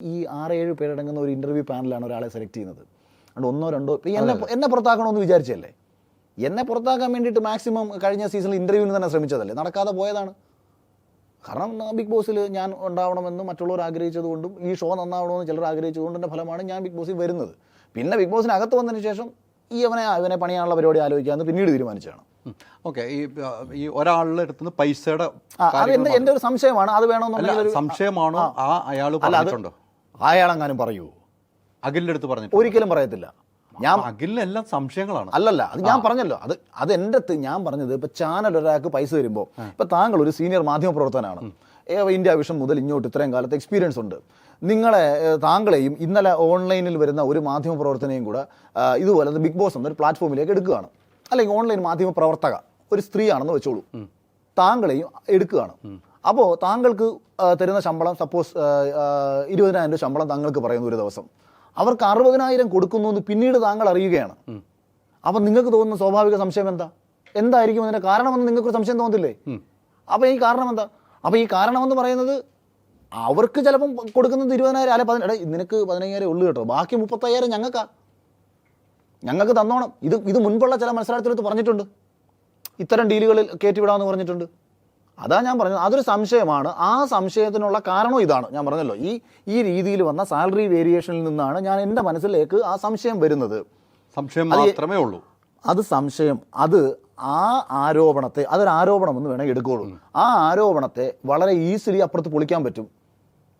ഈ ആറ് ഏഴ് പേരടങ്ങുന്ന ഒരു ഇന്റർവ്യൂ പാനലാണ് ഒരാളെ സെലക്ട് ചെയ്യുന്നത്. അതുകൊണ്ട് ഒന്നോ രണ്ടോ എന്നെ എന്നെ പുറത്താക്കണമെന്ന് വിചാരിച്ചല്ലേ എന്നെ പുറത്താക്കാൻ വേണ്ടിയിട്ട് മാക്സിമം കഴിഞ്ഞ സീസണിൽ ഇന്റർവ്യൂവിന് തന്നെ ശ്രമിച്ചതല്ലേ? നടക്കാതെ പോയതാണ്. കാരണം ബിഗ് ബോസിൽ ഞാൻ ഉണ്ടാവണമെന്നും മറ്റുള്ളവർ ആഗ്രഹിച്ചതുകൊണ്ടും ഈ ഷോ നന്നാവണമെന്ന് ചിലർ ആഗ്രഹിച്ചതുകൊണ്ടിന്റെ ഫലമാണ് ഞാൻ ബിഗ് ബോസിൽ വരുന്നത്. പിന്നെ ബിഗ് ബോസിനകത്ത് വന്നതിന് ശേഷം ഈ അവനെ അവനെ പണിയാനുള്ള പരിപാടി ആലോചിക്കാമെന്ന് പിന്നീട് തീരുമാനിച്ചാണ് ഓക്കെ ഈ ഈ ഒരാളുടെ അടുത്ത് നിന്ന് പൈസയുടെ എന്റെ ഒരു സംശയമാണ്. അത് വേണമെന്നുള്ള വേണമെന്നുണ്ടെങ്കിൽ സംശയമാണോ? ആ. അയാൾ പറഞ്ഞിട്ടുണ്ടോ? അയാളെങ്ങാനും പറയൂ. അഖിലിന്റെ അടുത്ത് പറഞ്ഞു ഒരിക്കലും പറയത്തില്ല. ഞാൻ അഖിലിനെല്ലാം സംശയങ്ങളാണ്. അല്ലല്ല അത് ഞാൻ പറഞ്ഞല്ലോ. അത് അത് എന്റെ അടുത്ത് ഞാൻ പറഞ്ഞത് ഇപ്പൊ ചാനൽ ഒരാൾക്ക് പൈസ വരുമ്പോൾ ഇപ്പൊ താങ്കൾ ഒരു സീനിയർ മാധ്യമ പ്രവർത്തനാണ് ഇന്ത്യ വിഷം മുതൽ ഇങ്ങോട്ട് ഇത്രയും കാലത്ത് എക്സ്പീരിയൻസ് ഉണ്ട്. നിങ്ങളെ താങ്കളെയും ഇന്നലെ ഓൺലൈനിൽ വരുന്ന ഒരു മാധ്യമ പ്രവർത്തനയും കൂടെ ഇതുപോലെ ബിഗ് ബോസ് എന്നൊരു പ്ലാറ്റ്ഫോമിലേക്ക് എടുക്കുകയാണ്. അല്ലെങ്കിൽ ഓൺലൈൻ മാധ്യമ പ്രവർത്തക ഒരു സ്ത്രീയാണെന്ന് വെച്ചോളൂ. താങ്കളെയും എടുക്കുകയാണ്. അപ്പോൾ താങ്കൾക്ക് തരുന്ന ശമ്പളം സപ്പോസ് ഇരുപതിനായിരം രൂപ ശമ്പളം താങ്കൾക്ക് പറയുന്നു ഒരു ദിവസം. അവർക്ക് അറുപതിനായിരം കൊടുക്കുന്നു എന്ന് പിന്നീട് താങ്കൾ അറിയുകയാണ്. അപ്പം നിങ്ങൾക്ക് തോന്നുന്ന സ്വാഭാവിക സംശയം എന്താ? എന്തായിരിക്കും അതിന്റെ കാരണമെന്ന് നിങ്ങൾക്ക് സംശയം തോന്നില്ലേ? അപ്പം ഈ കാരണം എന്താ? അപ്പം ഈ കാരണമെന്ന് പറയുന്നത് അവർക്ക് ചിലപ്പം കൊടുക്കുന്നത് ഇരുപതിനായിരം അല്ലെ പതിനെ നിനക്ക് പതിനയ്യായിരം ഉള്ളു കേട്ടോ. ബാക്കി മുപ്പത്തയ്യായിരം ഞങ്ങൾക്കാ. ഞങ്ങൾക്ക് തന്നോണം. ഇത് ഇത് മുൻപുള്ള ചില മത്സരാർത്ഥികളടുത്ത് പറഞ്ഞിട്ടുണ്ട്. ഇത്തരം ഡീലുകളിൽ കയറ്റിവിടാമെന്ന് പറഞ്ഞിട്ടുണ്ട്. അതാ ഞാൻ പറഞ്ഞത്. അതൊരു സംശയമാണ്. ആ സംശയത്തിനുള്ള കാരണം ഇതാണ്. ഞാൻ പറഞ്ഞല്ലോ ഈ ഈ രീതിയിൽ വന്ന സാലറി വേരിയേഷനിൽ നിന്നാണ് ഞാൻ എന്റെ മനസ്സിലേക്ക് ആ സംശയം വരുന്നത്. സംശയം മാത്രമേ ഉള്ളൂ. അത് സംശയം അത് ആ ആരോപണത്തെ അതൊരു ആരോപണം എന്ന് വേണമെങ്കിൽ എടുക്കുകയുള്ളൂ ആ ആരോപണത്തെ വളരെ ഈസിലി അപ്പുറത്ത് പൊളിക്കാൻ പറ്റും.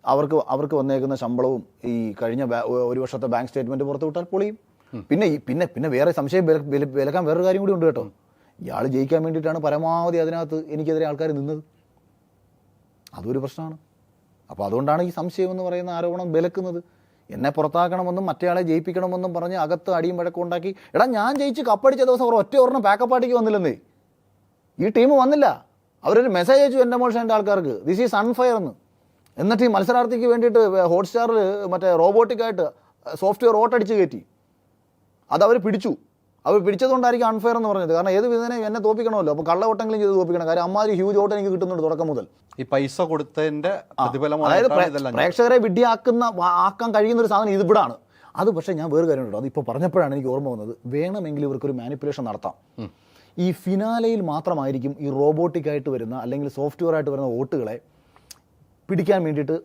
അവർക്ക് അവർക്ക് വന്നേക്കുന്ന ശമ്പളവും ഈ കഴിഞ്ഞ ഒരു വർഷത്തെ ബാങ്ക് സ്റ്റേറ്റ്മെന്റ് പുറത്തു വിട്ടാൽ പൊളിയും. പിന്നെ പിന്നെ പിന്നെ വേറെ സംശയം വില- വില- വിലക്കാൻ വേറൊരു കാര്യം കൂടി ഉണ്ട് കേട്ടോ. ഇയാൾ ജയിക്കാൻ വേണ്ടിയിട്ടാണ് പരമാവധി അതിനകത്ത് എനിക്കെതിരെ ആൾക്കാർ നിന്നത്. അതൊരു പ്രശ്നമാണ്. അപ്പോൾ അതുകൊണ്ടാണ് ഈ സംശയം എന്ന് പറയുന്ന ആരോപണം വിലക്കുന്നത്. എന്നെ പുറത്താക്കണമെന്നും മറ്റേയാളെ ജയിപ്പിക്കണമെന്നും പറഞ്ഞ് അകത്ത് അടിയും വഴക്കം ഉണ്ടാക്കി. എടാ ഞാൻ ജയിച്ച് കപ്പടിച്ച ദിവസം അവർ ഒറ്റ ഒരെണ്ണം പാക്കപ്പ് പാർട്ടിക്ക് വന്നില്ലെന്നേ. ഈ ടീം വന്നില്ല. അവരൊരു മെസ്സേജ് അയച്ചു എന്റെ മോഷന്റെ ആൾക്കാർക്ക്. ദിസ് ഈസ് അൺഫയർ എന്ന്. എന്നിട്ട് ഈ മത്സരാർത്ഥിക്ക് വേണ്ടിയിട്ട് ഹോട്ട്സ്റ്റാറിൽ മറ്റേ റോബോട്ടിക്കായിട്ട് സോഫ്റ്റ്വെയർ ഓട്ടടിച്ച് കയറ്റി. അതവർ പിടിച്ചു. അവർ പിടിച്ചതുകൊണ്ടായിരിക്കും അൺഫെയർ എന്ന് പറഞ്ഞത്. കാരണം ഏത് വിധേനെ എന്നെ തോപ്പിക്കണമല്ലോ? അപ്പോൾ കള്ളവോട്ടെങ്കിലും ചെയ്ത് തോപ്പിക്കണം. കാര്യം അമ്മാതിരി ഹ്യൂജ് ഓട്ട് എനിക്ക് കിട്ടുന്നുണ്ട് തുടക്കം മുതൽ. ഈ പൈസ കൊടുത്തതിന്റെ അതായത് പ്രേക്ഷകരെ വിഡ്ഢിയാക്കുന്ന ആക്കാൻ കഴിയുന്ന ഒരു സാധനം ഇതിവിടാണ് അത് പക്ഷേ ഞാൻ വേറെ കാര്യം കേട്ടോ അതിപ്പോൾ പറഞ്ഞപ്പോഴാണ് എനിക്ക് ഓർമ്മ വന്നത്. വേണമെങ്കിൽ ഇവർക്കൊരു മാനിപ്പുലേഷൻ നടത്താം. ഈ ഫിനാലയിൽ മാത്രമായിരിക്കും ഈ റോബോട്ടിക് ആയിട്ട് വരുന്ന അല്ലെങ്കിൽ സോഫ്റ്റ്വെയർ ആയിട്ട് വരുന്ന വോട്ടുകളെ പിടിക്കാൻ വേണ്ടിയിട്ട്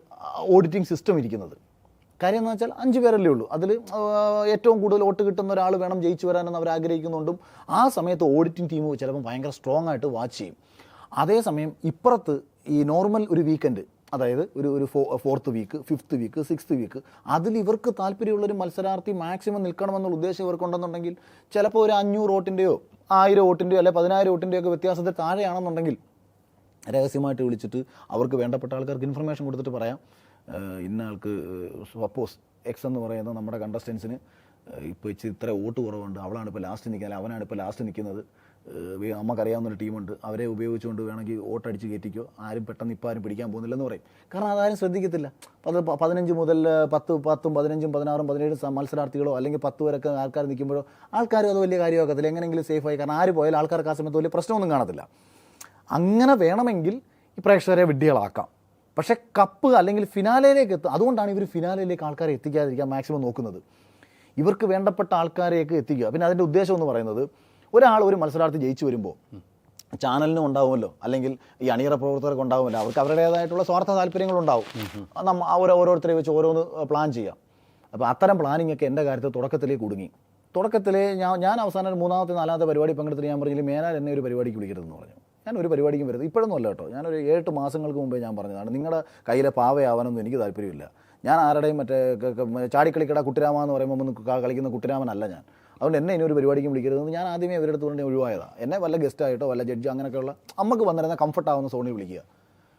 ഓഡിറ്റിംഗ് സിസ്റ്റം ഇരിക്കുന്നത്. കാര്യം എന്ന് വെച്ചാൽ അഞ്ച് പേരല്ലേ ഉള്ളൂ. അതിൽ ഏറ്റവും കൂടുതൽ വോട്ട് കിട്ടുന്ന ഒരാൾ വേണം ജയിച്ചു വരാനെന്ന് അവർ ആഗ്രഹിക്കുന്നുണ്ടും. ആ സമയത്ത് ഓഡിറ്റിംഗ് ടീം ചിലപ്പോൾ ഭയങ്കര സ്ട്രോങ് ആയിട്ട് വാച്ച് ചെയ്യും. അതേസമയം ഇപ്പുറത്ത് ഈ നോർമൽ ഒരു വീക്കെൻഡ് അതായത് ഒരു ഒരു ഫോ fourth week fifth week sixth week അതിൽ ഇവർക്ക് താല്പര്യമുള്ളൊരു മത്സരാർത്ഥി മാക്സിമം നിൽക്കണമെന്നുള്ള ഉദ്ദേശം ഇവർക്കുണ്ടെന്നുണ്ടെങ്കിൽ ചിലപ്പോൾ ഒരു അഞ്ഞൂറ് വോട്ടിന്റെയോ ആയിരം വോട്ടിന്റെയോ അല്ലെങ്കിൽ പതിനായിരം വോട്ടിന്റെയോ ഒക്കെ വ്യത്യാസത്തിൽ താഴെയാണെന്നുണ്ടെങ്കിൽ രഹസ്യമായിട്ട് വിളിച്ചിട്ട് അവർക്ക് വേണ്ടപ്പെട്ട ആൾക്കാർക്ക് ഇൻഫർമേഷൻ കൊടുത്തിട്ട് പറയാം. ഇന്ന ആൾക്ക് സപ്പോസ് എക്സ് എന്ന് പറയുന്ന നമ്മുടെ കണ്ടസ്റ്റൻസിന് ഇപ്പോൾ ഇച്ചിരി ഇത്ര വോട്ട് കുറവുണ്ട്. അവളാണ് ഇപ്പോൾ ലാസ്റ്റ് നിൽക്കുക അവനാണ് ഇപ്പോൾ ലാസ്റ്റ് നിൽക്കുന്നത്. ഏഹ് വേ- നമുക്കറിയാവുന്ന ഒരു ടീമുണ്ട് അവരെ ഉപയോഗിച്ചുകൊണ്ട് വേണമെങ്കിൽ വോട്ടടിച്ച് കയറ്റിക്കോ. ആരും പെട്ടെന്ന് ഇപ്പോൾ ആരും പിടിക്കാൻ പോകുന്നില്ലെന്ന് പറയും. കാരണം അതാരും ശ്രദ്ധിക്കത്തില്ല. പത് പതിനഞ്ച് മുതൽ പത്ത് പത്തും പതിനഞ്ചും പതിനാറും പതിനേഴും മത്സരാർത്ഥികളോ അല്ലെങ്കിൽ പത്ത് പേരൊക്കെ ആൾക്കാർ നിൽക്കുമ്പോഴോ ആൾക്കാരും അത് വലിയ കാര്യമാക്കത്തില്ല എങ്ങനെയെങ്കിലും സേഫായി കാരണം ആര് പോയാലും ആൾക്കാർക്ക് ആ സമയത്ത് വലിയ പ്രശ്നമൊന്നും കാണത്തില്ല. അങ്ങനെ വേണമെങ്കിൽ ഈ പ്രേക്ഷകരെ വിഡ്ഢികളാക്കാം. പക്ഷേ കപ്പ് അല്ലെങ്കിൽ ഫിനാലയിലേക്ക് എത്തും. അതുകൊണ്ടാണ് ഇവർ ഫിനാലയിലേക്ക് ആൾക്കാരെ എത്തിക്കാതിരിക്കാൻ മാക്സിമം നോക്കുന്നത്. ഇവർക്ക് വേണ്ടപ്പെട്ട ആൾക്കാരെയൊക്കെ എത്തിക്കുക. പിന്നെ അതിന്റെ ഉദ്ദേശം എന്ന് പറയുന്നത് ഒരാൾ ഒരു മത്സരാർത്ഥി ജയിച്ചു വരുമ്പോൾ ചാനലിനും ഉണ്ടാവുമല്ലോ. അല്ലെങ്കിൽ ഈ അണിയറ പ്രവർത്തകർക്ക് ഉണ്ടാവുമല്ലോ. അവർക്ക് അവരുടേതായിട്ടുള്ള സ്വാർത്ഥ താല്പര്യങ്ങളുണ്ടാവും നമ്മ അവർ ഓരോരുത്തരെ വെച്ച് ഓരോന്ന് പ്ലാൻ ചെയ്യാം. അപ്പോൾ അത്തരം പ്ലാനിങ് ഒക്കെ എന്റെ കാര്യത്തിൽ തുടക്കത്തിലേക്ക് കുടുങ്ങി. തുടക്കത്തിലേ ഞാൻ ഞാൻ അവസാനം മൂന്നാമത്തെ നാലാമത്തെ പരിപാടി പങ്കെടുത്തിട്ട് ഞാൻ പറഞ്ഞില്ല മേനാൽ എന്നെ ഒരു പരിപാടിക്ക് വിളിക്കരുതെന്ന് പറഞ്ഞു. ഞാൻ ഒരു പരിപാടിക്കും വരുന്നത്. ഇപ്പോഴൊന്നും അല്ല കേട്ടോ. ഞാനൊരു ഏട്ട് മാസങ്ങൾക്ക് മുമ്പേ ഞാൻ പറഞ്ഞതാണ്. നിങ്ങളുടെ കയ്യിലെ പാവയാവാനൊന്നും എനിക്ക് താല്പര്യമില്ല. ഞാൻ ആരുടെയും മറ്റേ ചാടിക്കളിക്കട കുട്ടിരാമ എന്ന് പറയുമ്പോൾ ഒന്ന് കളിക്കുന്ന കുട്ടിരാമനല്ല ഞാൻ. അതുകൊണ്ട് എന്നെ ഇനി ഒരു പരിപാടിക്കും വിളിക്കരുതെന്ന് ഞാൻ ആദ്യമേ അവരുടെ അടുത്ത് പറഞ്ഞ് ഒഴിവായതാണ് എന്നെ വല്ല ഗസ്റ്റായിട്ടോ വല്ല ജഡ്ജോ അങ്ങനെയൊക്കെയുള്ള അമ്മയ്ക്ക് വന്നിരുന്ന കംഫർട്ട് ആവുന്ന സോണി വിളിക്കുക.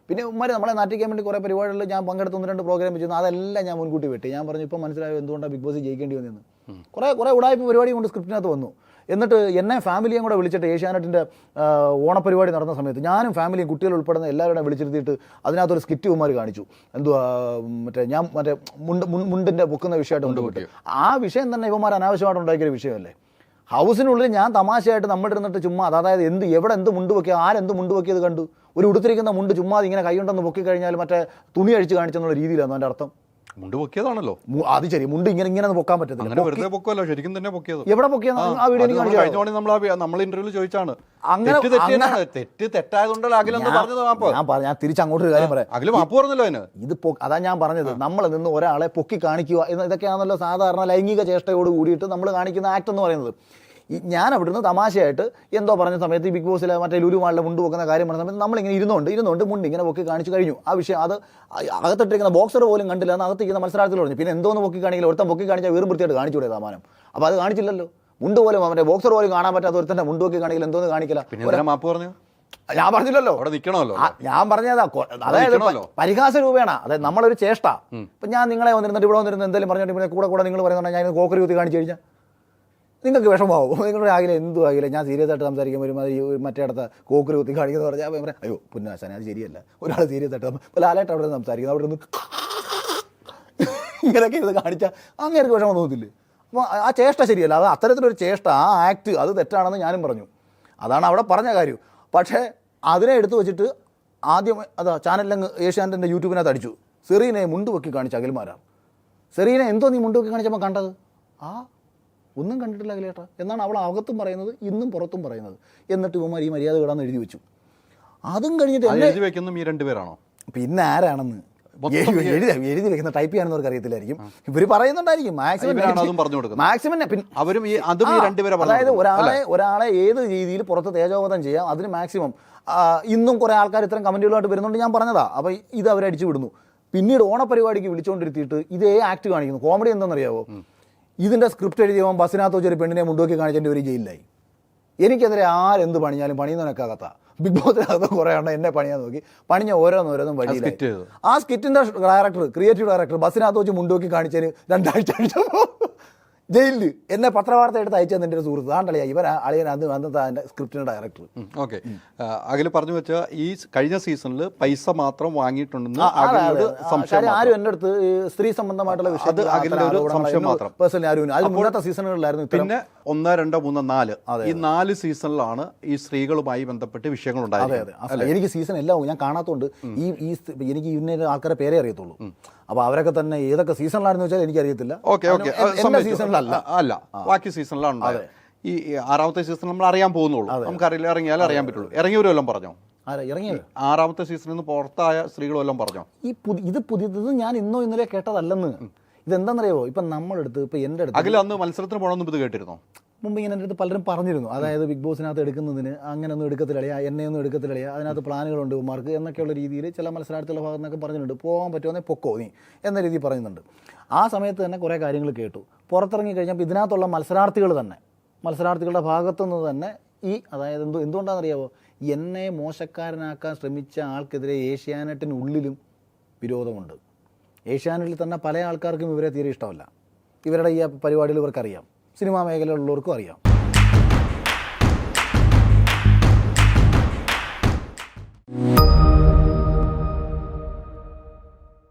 പിന്നെ ഉമ്മാരെ നമ്മളെ നാട്ടിക്കാൻ വേണ്ടി കുറേ പരിപാടികളിൽ ഞാൻ പങ്കെടുത്ത് ഒന്ന് രണ്ട് പ്രോഗ്രാം വെച്ചിരുന്നു. അതെല്ലാം ഞാൻ മുൻകൂട്ടി വെട്ടി. ഞാൻ പറഞ്ഞു ഇപ്പം മനസ്സിലായോ? എന്തുകൊണ്ടാണ് ബിഗ് ബോസ് ജയിക്കേണ്ടി വന്നതെന്ന് കുറേ കുറേ ഉടായ്പ പരിപാടി കൊണ്ട് സ്ക്രിപ്റ്റിനകത്ത് വന്നു. എന്നിട്ട് എന്നെ ഫാമിലിയും കൂടെ വിളിച്ചിട്ട് ഏഷ്യാനെറ്റിന്റെ ഓണപരിപാടി നടന്ന സമയത്ത് ഞാനും ഫാമിലിയും കുട്ടികൾ ഉൾപ്പെടുന്ന എല്ലാവരുടെയും വിളിച്ചിരുത്തിയിട്ട് അതിനകത്തൊരു സ്കിറ്റ് കുമാർ കാണിച്ചു. എന്തുവാ മറ്റേ ഞാൻ മറ്റേ മുണ്ട് മുണ്ടിന്റെ പൊക്കുന്ന വിഷയമായിട്ട് കൊണ്ടുപോയിട്ട് ആ വിഷയം തന്നെ ഇവന്മാർ അനാവശ്യമായിട്ട് ഉണ്ടാക്കിയ വിഷയമല്ലേ? ഹൗസിനുള്ളിൽ ഞാൻ തമാശയായിട്ട് നമ്മുടെ ഇരുന്നിട്ട് ചുമ്മാ അതായത് എന്ത് എവിടെ എന്ത് മുണ്ട് പൊക്കി ആരെന്ത് മുണ്ട് പൊക്കിയത് കണ്ടു? ഒരു ഉടുത്തിരിക്കുന്ന മുണ്ട് ചുമ്മാ ഇങ്ങനെ കൈയുണ്ടെന്ന് പൊക്കി കഴിഞ്ഞാൽ മറ്റേ തുണി അഴിച്ച് കാണിച്ചെന്നുള്ള രീതിയിലാണ് അതിന്റെ അർത്ഥം? മുണ്ട് പൊക്കിയതാണല്ലോ. അത് ശരി മുണ്ട് ഇങ്ങനെ ഇങ്ങനെ പൊക്കാൻ പറ്റത്തില്ല. അങ്ങനെ വെറുതെ പൊക്കുമല്ലോ ശരിക്കും തന്നെ പൊക്കിയത്. എവിടെ പൊക്കിയാണ് ആ വീഡിയോ കഴിഞ്ഞ നമ്മൾ നമ്മൾ ഇന്റർവ്യൂ ചോദിച്ചാണ് അങ്ങനെ- തെറ്റ് തെറ്റായതുകൊണ്ടല്ലോ അഖിലെന്ന് പറഞ്ഞത് മാപ്പ്? ഞാൻ പറഞ്ഞു ഞാൻ തിരിച്ച് അങ്ങോട്ടൊരു കാര്യം പറയാം. അഖിൽ മാപ്പ് പറഞ്ഞല്ലോ അതിന്. ഇത് അതാ ഞാൻ പറഞ്ഞത്. നമ്മൾ നിന്ന് ഒരാളെ പൊക്കി കാണിക്കുക ഇതൊക്കെയാണല്ലോ സാധാരണ ലൈംഗിക ചേഷ്ടയോട് കൂടിയിട്ട് നമ്മൾ കാണിക്കുന്ന ആക്ട് എന്ന് പറയുന്നത്. ഞാൻ അവിടുന്ന് തമാശയായിട്ട് എന്തോ പറഞ്ഞ സമയത്ത് ഈ ബിഗ് ബോസിലെ മറ്റേ ലുലു മാളിലെ മുണ്ട് വെക്കുന്ന കാര്യം പറഞ്ഞ സമയത്ത് നമ്മളിങ്ങനെ ഇരുന്നുണ്ട് ഇരുന്നുണ്ട് മുണ്ട് ഇങ്ങനെ പൊക്കി കാണിച്ചു കഴിഞ്ഞു. ആ വിഷയം അത് അകത്തിട്ടിരിക്കുന്ന ബോക്സർ പോലും കണ്ടില്ല എന്ന് അകത്തിരിക്കുന്ന മത്സരാർത്ഥികൾ പറഞ്ഞു. പിന്നെ എന്തോന്ന് പൊക്കി കാണിക്കില്ല? ഒരുത്തം പൊക്കി കാണിച്ചാൽ വീറും വൃത്തിയായിട്ട് കാണിച്ചൂടെ സമാനം അപ്പോൾ അത് കാണിച്ചില്ലല്ലോ. മുണ്ട് പോലും അവന്റെ ബോക്സർ പോലും കാണാൻ പറ്റാത്ത ഒരുത്തന്റെ മുണ്ട് പൊക്കി കാണിക്കില്ല എന്തോന്ന് കാണിക്കില്ല പിന്നെ മാപ്പ് പറഞ്ഞു ഞാൻ പറഞ്ഞില്ലല്ലോ. അവിടെ നിൽക്കണമല്ലോ ഞാൻ പറഞ്ഞതാ. അതായത് പരിഹാസ രൂപേണ. അതായത് നമ്മളൊരു ചേഷ്ട. ഇപ്പം ഞാൻ നിങ്ങളെ വന്നിരുന്നിട്ട് ഇവിടെ വന്നിരുന്ന എന്തെങ്കിലും പറഞ്ഞിട്ട് കൂടെ കൂടെ നിങ്ങൾ പറയുന്നുണ്ടെങ്കിൽ ഞാൻ കോക്കറി കുത്തി കാണിച്ചു കഴിഞ്ഞാൽ നിങ്ങൾക്ക് വിഷമാവും നിങ്ങളുടെ ആകില്ല എന്തും ആകില്ല ഞാൻ സീരിയസ് ആയിട്ട് സംസാരിക്കുമ്പോൾ ഒരുമാതിരി ഒരു മറ്റേ അടുത്ത കോക്കറി കുത്തി കാണിക്കുന്ന പറഞ്ഞാൽ ഞാൻ പറയാം അയ്യോ പുന്നാശാനെ അത് ശരിയല്ല. ഒരാൾ സീരിയസ് ആയിട്ട് അപ്പോൾ ലാലായിട്ട് അവിടെ നിന്ന് സംസാരിക്കുന്നത് അവിടെ നിന്ന് ഇങ്ങനെയൊക്കെ ഇത് കാണിച്ചാൽ അങ്ങേർക്ക് വിഷമം തോന്നത്തില്ലേ? അപ്പോൾ ആ ചേഷ്ട ശരിയല്ല. അത് അത്തരത്തിലൊരു ചേഷ്ട ആ ആക്ട് അത് തെറ്റാണെന്ന് ഞാനും പറഞ്ഞു. അതാണ് അവിടെ പറഞ്ഞ കാര്യം. പക്ഷേ അതിനെ എടുത്തു വെച്ചിട്ട് ആദ്യം അതാ ചാനലിലങ്ങ് ഏഷ്യാനെറ്റിന്റെ യൂട്യൂബിനകത്ത് അടിച്ചു. സെറീനെ മുണ്ട് വെക്കി കാണിച്ച അഖിൽമാരാണ്. സെറീനെ എന്തോ നീ മുണ്ട് വെക്കി കാണിച്ചപ്പോൾ കണ്ടത്? ആ ഒന്നും കണ്ടിട്ടില്ല അഖിലേട്ടാ. എന്നാണ് അവൾ അകത്തും പറയുന്നത് ഇന്നും പുറത്തും പറയുന്നത്. എന്നിട്ട് ഇവന്മാർ ഈ മര്യാദ വിടാന്ന് എഴുതി വെച്ചു. അതും കഴിഞ്ഞിട്ട് എഴുതി വെക്കുന്നതും ഈ രണ്ടുപേരാണോ പിന്നെ ആരാണെന്ന്? എഴുതി വെക്കുന്ന ടൈപ്പ് ചെയ്യാനവർക്ക് അറിയത്തില്ലായിരിക്കും. ഇവർ പറയുന്നുണ്ടായിരിക്കും. മാക്സിമം. മാക്സിമം അവരും അതായത് ഒരാളെ ഒരാളെ ഏത് രീതിയിൽ പുറത്ത് തേജോവധം ചെയ്യാം അതിന് മാക്സിമം ഇന്നും കുറേ ആൾക്കാർ ഇത്തരം കമന്റുകളായിട്ട് വരുന്നുണ്ട് ഞാൻ പറഞ്ഞതാ. അപ്പോൾ ഇത് അവരടിച്ചു വിടുന്നു. പിന്നീട് ഓണപരിപാടിക്ക് വിളിച്ചുകൊണ്ടിരുത്തിയിട്ട് ഇതേ ആക്ട് കാണിക്കുന്നു. കോമഡി എന്താണെന്നറിയാവോ? ഇതിന്റെ സ്ക്രിപ്റ്റ് എഴുതിയവൻ ബസ്സിനകത്ത് വെച്ചൊരു പെണ്ണിനെ മുണ്ടോക്കി കാണിച്ചതിന്റെ ഒരു ജയിലിലായി. എനിക്കെതിരെ ആരെന്ത് പണിഞ്ഞാലും പണിയുന്നവനൊക്കെ അകത്താ ബിഗ് ബോസിനകത്ത് കുറേ ഉണ്ട് എന്നെ പണിയാൻ നോക്കി. പണിഞ്ഞ ഓരോന്നോരോന്നും വഴിയിലായി. ആ സ്കിറ്റിന്റെ ഡയറക്ടർ ക്രിയേറ്റീവ് ഡയറക്ടർ ബസ്സിനകത്ത് വെച്ച് മുണ്ടോക്കി കാണിച്ചതിന് രണ്ടാഴ്ച ജയിലിൽ എന്നെ പത്രവാർത്ത എടുത്ത് അയച്ചു എന്റെ ഒരു സുഹൃത്ത്. ആണ്ടല്ലേ ഇവൻ അളിയൻ അന്ന് അന്നത്തെ അതിന്റെ സ്ക്രിപ്റ്റിന്റെ ഡയറക്ടർ ഓക്കെ അഖിൽ പറഞ്ഞു വെച്ച ഈ കഴിഞ്ഞ സീസണിൽ പൈസ മാത്രം വാങ്ങിയിട്ടുണ്ടെന്ന് ആരും എന്റെ അടുത്ത് സ്ത്രീ സംബന്ധമായിട്ടുള്ള വിഷയം. പേഴ്സണലി ആരും അതിന് മുന്നത്തെ സീസണുകളിലായിരുന്നു പിന്നെ ഒന്ന് രണ്ട് മൂന്ന് നാല്. ഈ നാല് സീസണിലാണ് ഈ സ്ത്രീകളുമായി ബന്ധപ്പെട്ട് വിഷയങ്ങൾ ഉണ്ടായത് എനിക്ക് സീസൺ എല്ലാം ഞാൻ കാണാത്തതുകൊണ്ട് ഈ ഈ എനിക്ക് ഇന്ന ആൾക്കാരെ പേരെ അറിയത്തുള്ളൂ. അപ്പൊ അവരൊക്കെ തന്നെ ഏതൊക്കെ സീസണിലാണെന്ന് വെച്ചാൽ എനിക്കറിയത്തില്ല. Okay okay. സീസണിലല്ല. അല്ല ബാക്കി സീസണിലാണ് ഈ ആറാമത്തെ സീസൺ നമ്മൾ അറിയാൻ പോകുന്നുള്ളൂ. നമുക്കറിയില്ല ഇറങ്ങിയാൽ അറിയാൻ പറ്റുള്ളൂ. ഇറങ്ങിയവരും എല്ലാം പറഞ്ഞോ? ഇറങ്ങിയത് ആറാമത്തെ സീസണിൽ നിന്ന് പുറത്തായ സ്ത്രീകളും എല്ലാം പറഞ്ഞോ? ഈ പുതി ഇത് പുതിയത് ഞാൻ ഇന്നോ ഇന്നലെ കേട്ടതല്ലെന്ന്. ഇതെന്താണെന്നറിയാവോ ഇപ്പം നമ്മളെടുത്ത് ഇപ്പം എന്റെ അടുത്ത് അഖിൽ അന്ന് മത്സരത്തിന് പോകണമെന്ന് ഇത് കേട്ടിരുന്നോ? മുമ്പ് ഇങ്ങനെ എന്റെ അടുത്ത് പലരും പറഞ്ഞിരുന്നു. അതായത് ബിഗ് ബോസിനകത്ത് എടുക്കുന്നതിന് അങ്ങനെ ഒന്നും എടുക്കത്തില്ലളിയാ എന്നെയൊന്നും എടുക്കത്തില്ലളിയാ അതിനകത്ത് പ്ലാനുകളുണ്ട് ഉമാർക്ക് എന്നൊക്കെയുള്ള രീതിയിൽ ചില മത്സരാർത്ഥികളുടെ ഭാഗത്ത് നിന്നൊക്കെ പറഞ്ഞിട്ടുണ്ട്. പോകാൻ പറ്റുമെന്നേ പൊക്കോ നീ എന്ന രീതിയിൽ പറയുന്നുണ്ട്. ആ സമയത്ത് തന്നെ കുറേ കാര്യങ്ങൾ കേട്ടു. പുറത്തിറങ്ങി കഴിഞ്ഞപ്പോൾ ഇതിനകത്തുള്ള മത്സരാർത്ഥികൾ തന്നെ മത്സരാർത്ഥികളുടെ ഭാഗത്തുനിന്ന് തന്നെ ഈ അതായത് എന്തോ എന്തുകൊണ്ടാണെന്നറിയാവോ? എന്നെ മോശക്കാരനാക്കാൻ ശ്രമിച്ച ആൾക്കെതിരെ ഏഷ്യാനെറ്റിനുള്ളിലും വിരോധമുണ്ട്. ഏഷ്യാനെറ്റിൽ തന്നെ പല ആൾക്കാർക്കും ഇവരെ തീരെ ഇഷ്ടമല്ല ഇവരുടെ ഈ പരിപാടികൾ ഇവർക്കറിയാം സിനിമാ മേഖലയിലുള്ളവർക്കും അറിയാം